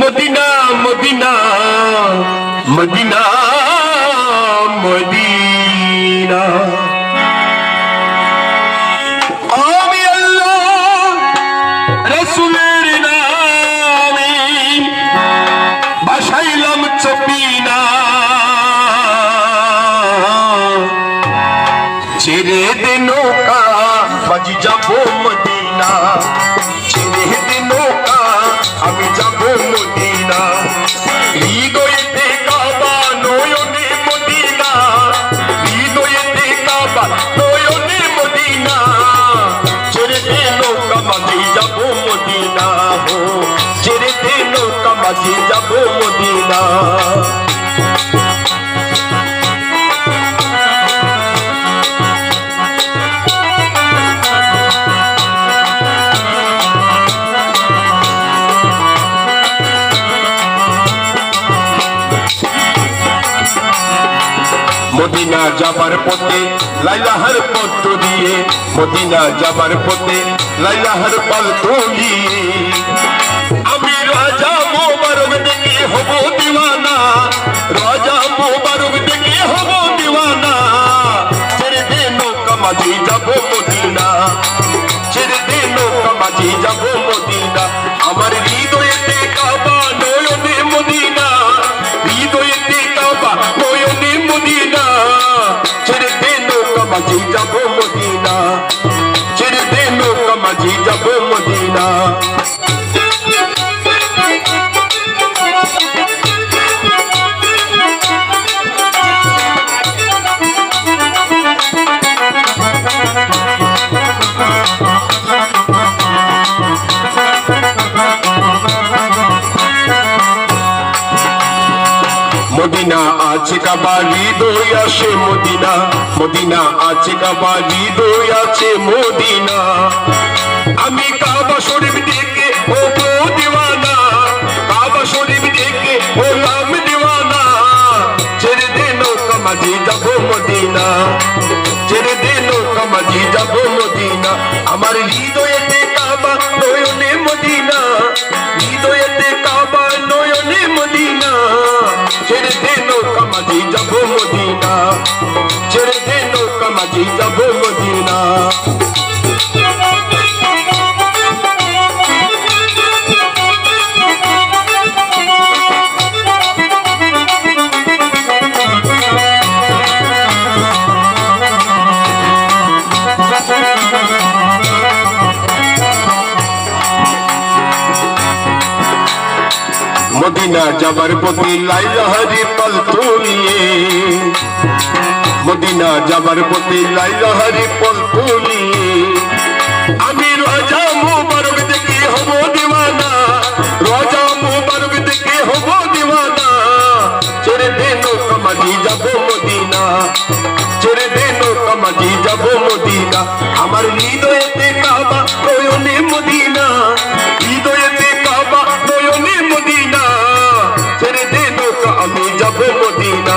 Medina Medina Medina Medina. আমি আল্লাহ রসুলের বাজি যাব বাজি যাব মদিনা। মদিনা যাবার পথে লাইলাহার পত্র দিয়ে, মদিনা যাবার পথে লাইলাহার পালতো নিয়ে হব দিওয়ানা, রাজা মোবারক দেখে হব দিওয়ানা। ছেড়ে দে নৌকা মাঝি, যাব মদিনা। ছেড়ে দে নৌকা মাঝি, যাব মদিনা। আমার হৃদয়েতে কাবা, নয়নে মদিনা। হৃদয়েতে কাবা, নয়নে মদিনা। ছেড়ে দে নৌকা মাঝি, যাব মদিনা। ছেড়ে দে নৌকা মাঝি, যাব মদিনা মদিনা আছে কাবা হৃদয় আসে মদিনা। মদিনা আছে কাবা হৃদয় আছে মদিনা। আমি কাবা শরীফ দেখে ও দিওয়ানা। কাবা শরীফ দেখে ও হলাম দিওয়ানা। ছেড়ে দে নৌকা মাঝি যাব মদিনা। ছেড়ে দে নৌকা মাঝি যাব মদিনা। আমার হৃদয়েতে কাবা নয়নে মদিনা। মদিনা ছেড়ে দে নৌকা মাঝি যাব মদিনা মদিনা যাবার পথে লাইলাহারি পাল তুলিয়ে মদিনা যাবার পথে লাইলাহারি পাল তুলিয়ে আমি রাজা মুবারক দেখে হব দিওয়ানা। রাজা মুবারক দেখে হব দিওয়ানা। ছেড়ে দে নৌকা মাঝি যাব মদিনা। ছেড়ে দে নৌকা মাঝি যাব মদিনা। আমার হৃদয়েতে কাবা নয়নে মদিনা। হৃদয়েতে কাবা নয়নে মদিনা। ছেড়ে দে নৌকা আমি যাব মদিনা।